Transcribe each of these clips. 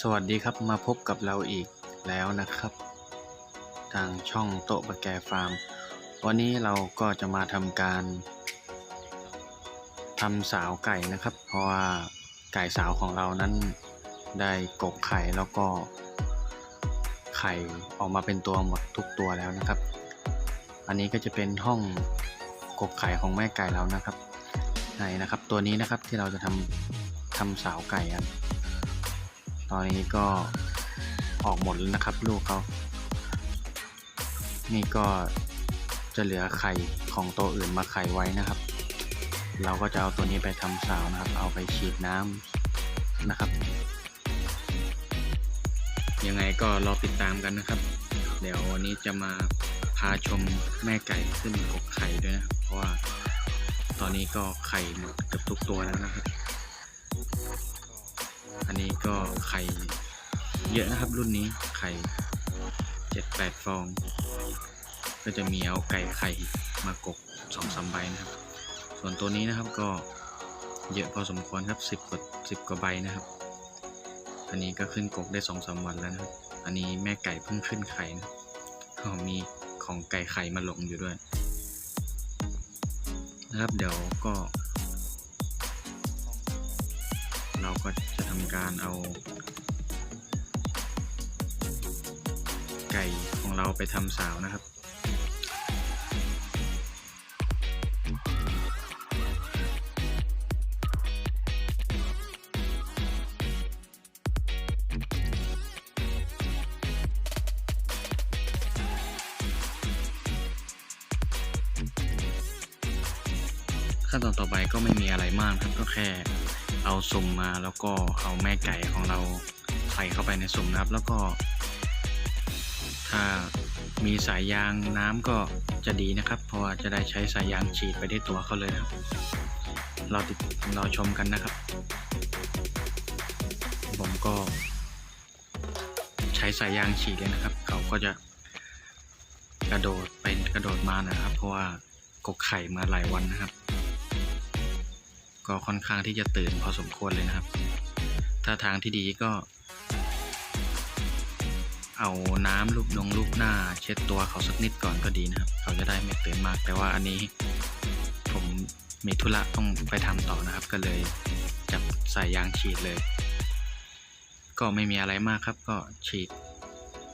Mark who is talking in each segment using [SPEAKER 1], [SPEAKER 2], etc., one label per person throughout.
[SPEAKER 1] สวัสดีครับมาพบกับเราอีกแล้วนะครับ ทางช่องโต๊ะปะแกฟาร์ม วันนี้เราก็จะมาทำการทำสาวไก่นะครับ เพราะว่าไก่สาวของเรานั้นได้กกไข่แล้วก็ไข่ออกมาเป็นตัวหมดทุกตัวแล้วนะครับ อันนี้ก็จะเป็นห้องกกไข่ของแม่ไก่เรานะครับไหนนะครับ ตัวนี้นะครับที่เราจะทำทำสาวไก่กันต อนนี้ก็ออกหมดแล้วนะครับลูกเขานี่ก็จะเหลือไข่ของตัวอื่นมาไข่ไว้นะครับ เราก็จะเอาตัวนี้ไปทำสาวนะครับ เอาไปฉีดน้ำนะครับ ยังไงก็รอติดตามกันนะครับ เดี๋ยววันนี้จะมาพาชมแม่ไก่ขึ้นกกไข่ด้วยนะเพราะว่าตอนนี้ก็ไข่หมดเกือบทุกตัวแล้วนะครับ นนี้ก็ไข่เยอะนะครับรุ่นนี้ไข่เจ็ดแปดฟอง ก็จะมีเอาไก่ไข่มากกสองสามใบนะครับ ส่วนตัวนี้นะครับก็เยอะพอสมควรครับสิบกว่าสิบกว่าใบนะครับ อันนี้ก็ขึ้นกกได้สองสามวันแล้วนะครับ อันนี้แม่ไก่เพิ่งขึ้นไข่นะก็มีของไก่ไข่มาหลงอยู่ด้วยนะครับเดี๋ยวก็ เราก็ ทำการเอา ไก่ของเราไปทำสาวนะครับขั้นตอนต่อไปก็ไม่มีอะไรมากครับก็แค่ เอาสุ่มมาแล้วก็เอาแม่ไก่ของเราใส่เข้าไปในสุ่มนะครับ แล้วก็ ถ้ามีสายยางน้ำก็จะดีนะครับ เพราะว่าจะได้ใช้สายยางฉีดไปที่ตัวเขาเลยครับ เราติดเราชมกันนะครับ ผมก็ ใช้สายยางฉีดเลยนะครับ เขาก็จะกระโดดไปกระโดดมานะครับ เพราะว่ากกไข่มาหลายวันนะครับ ก็ค่อนข้างที่จะตื่นพอสมควรเลยนะครับ ถ้าทางที่ดีก็ เอาน้ำลูบลงลูบหน้า เช็ดตัวเขาสักนิดก่อนก็ดีนะครับ เขาจะได้ไม่ตื่นมาก แต่ว่าอันนี้ผมมีธุระต้องไปทำต่อนะครับ ก็เลยจับใส่ยางฉีดเลย ก็ไม่มีอะไรมากครับ ก็ฉีด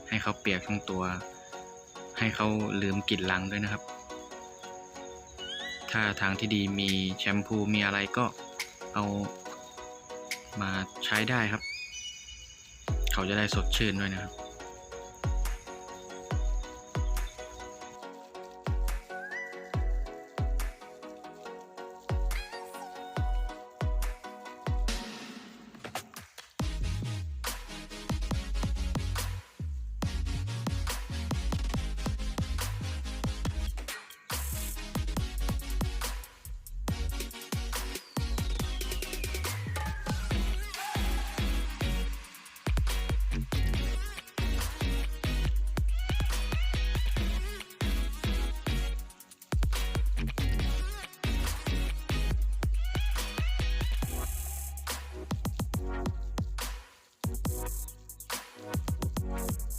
[SPEAKER 1] ให้เขาเปียกทั้งตัว ให้เขาลืมกลิ่นลังด้วยนะครับ ถ้าทางที่ดีมีแชมพูมีอะไรก็เอามาใช้ได้ครับ เขาจะได้สดชื่นด้วยนะครับ Bye.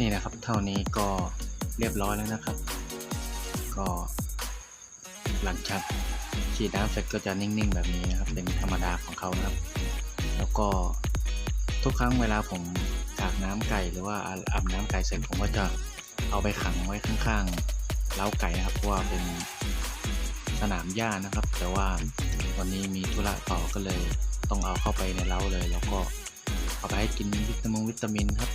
[SPEAKER 1] นี่นะครับ เท่านี้ก็เรียบร้อยแล้วนะครับ ก็หลังจากฉีดน้ำเสร็จก็จะนิ่งๆ แบบนี้นะครับ เป็นธรรมดาของเขานะครับ แล้วก็ทุกครั้งเวลาผมกากน้ำไก่หรือว่าอาบน้ำไก่เสร็จผมก็จะเอาไปขังไว้ข้างๆเล้าไก่นะครับเพราะว่าเป็นสนามหญ้านะครับ แต่ว่าวันนี้มีธุระต่อก็เลยต้องเอาเข้าไปในเล้าเลย แล้วก็เอาไปให้กินวิตามินวิตามินครับ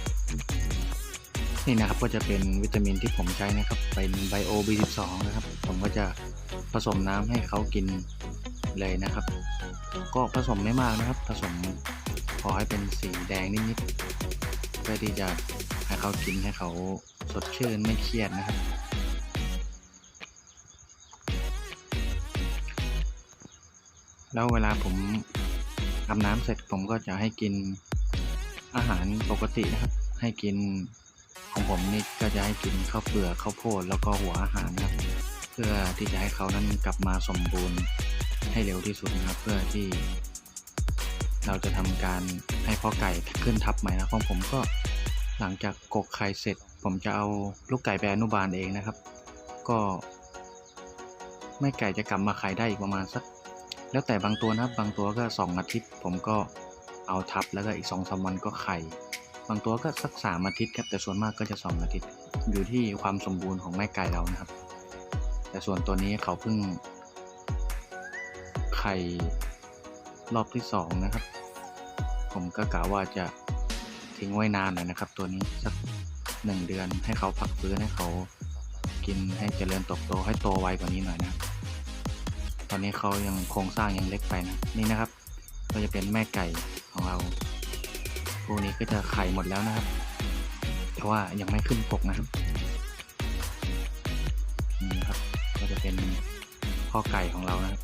[SPEAKER 1] นี่นะครับก็จะเป็นวิตามินที่ผมใช้นะครับ เป็นไบโอ B12 นะครับ ผมก็จะผสมน้ำให้เขากินเลยนะครับ ก็ผสมไม่มากนะครับ ผสมพอให้เป็นสีแดงนิดๆเพื่อที่จะให้เขากินให้เขาสดชื่นไม่เครียดนะครับ แล้วเวลาผมอาบน้ำเสร็จผมก็จะให้กินอาหารปกตินะครับ ให้กิน ของผมนี่ก็จะให้กินข้าวเปลือกข้าวโพดแล้วก็หัวอาหารนะครับ เพื่อที่จะให้เขานั้นกลับมาสมบูรณ์ให้เร็วที่สุดนะครับ เพื่อที่ เราจะทำการให้พ่อไก่ขึ้นทับใหม่นะของผมก็หลังจากกกไข่เสร็จ ผมจะเอาลูกไก่ไปอนุบาลเองนะครับ ก็แม่ไก่จะกลับมาไข่ได้อีกประมาณสัก แล้วแต่บางตัวนะครับบางตัวก็สองอาทิตย์ ผมก็เอาทับแล้วก็อีกสองสามวันก็ไข่ บางตัวก็สักสามอาทิตย์ครับแต่ส่วนมากก็จะสองอาทิตย์ อยู่ที่ความสมบูรณ์ของแม่ไก่เรานะครับ แต่ส่วนตัวนี้เขาเพิ่ง ไข่รอบที่สองนะครับ ผมก็กะว่าจะทิ้งไว้นานหน่อยนะครับ ตัวนี้สักหนึ่งเดือนให้เขาพักฟื้นให้เขากินให้เจริญเติบโตให้โตไวกว่านี้หน่อยนะตอนนี้เขายังโครงสร้างยังเล็กไปนะนี่นะครับ ก็จะเป็นแม่ไก่ของเรา พวกนี้ก็จะไข่หมดแล้วนะครับ แต่ว่ายังไม่ขึ้นปกนะครับนี่ครับ ก็จะเป็นพ่อไก่ของเรานะครับ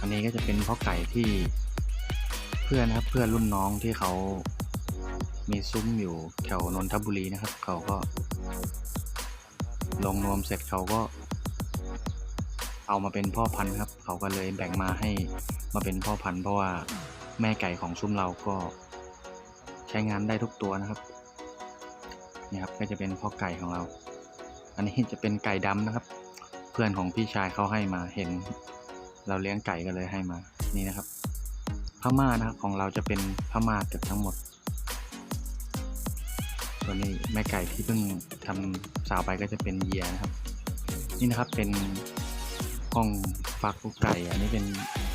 [SPEAKER 1] อันนี้ก็จะเป็นพ่อไก่ที่เพื่อนนะครับเพื่อนรุ่นน้องที่เขามีซุ้มอยู่แถวนนทบุรีนะครับ เขาก็ ลงนวมเสร็จเขาก็เอามาเป็นพ่อพันธุ์ครับ เขาก็เลยแบ่งมาให้มาเป็นพ่อพันธุ์เพราะว่า แม่ไก่ของซุ้มเราก็ใช้งานได้ทุกตัวนะครับนี่ครับก็จะเป็นพ่อไก่ของเรา อันนี้จะเป็นไก่ดำนะครับ เพื่อนของพี่ชายเขาให้มาเห็น เราเลี้ยงไก่ก็เลยให้มานี่นะครับพม่านะครับของเราจะเป็นพม่าเกือบทั้งหมดส่วนนี้แม่ไก่ที่เพิ่งทำสาวไปก็จะเป็นเยียนะครับ นี่นะครับเป็น ห้องฟักลูกไก่ อันนี้เป็น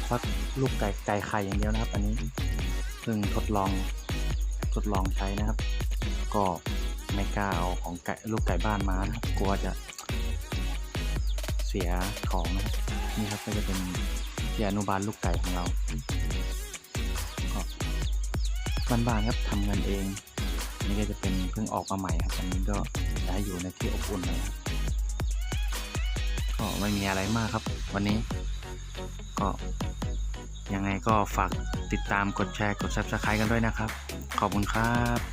[SPEAKER 1] ฟักลูกไก่ไก่ไข่อย่างเดียวนะครับ อันนี้เพิ่งทดลองทดลองใช้นะครับ ก็ไม่กล้าเอาของไก่ลูกไก่บ้านมานะครับกลัวจะเสียของนะครับนี่ครับก็จะเป็นที่อนุบาลลูกไก่ของเราก็บ้านๆครับทำกันเอง นี่ก็จะเป็นเพิ่งออกมาใหม่ครับอันนี้ก็ย้ายอยู่ในที่อบอุ่นเลยครับ ก็ไม่มีอะไรมากครับ วันนี้ ก็ยังไงก็ฝากติดตามกดแชร์กด subscribe กันด้วยนะครับ ขอบคุณครับ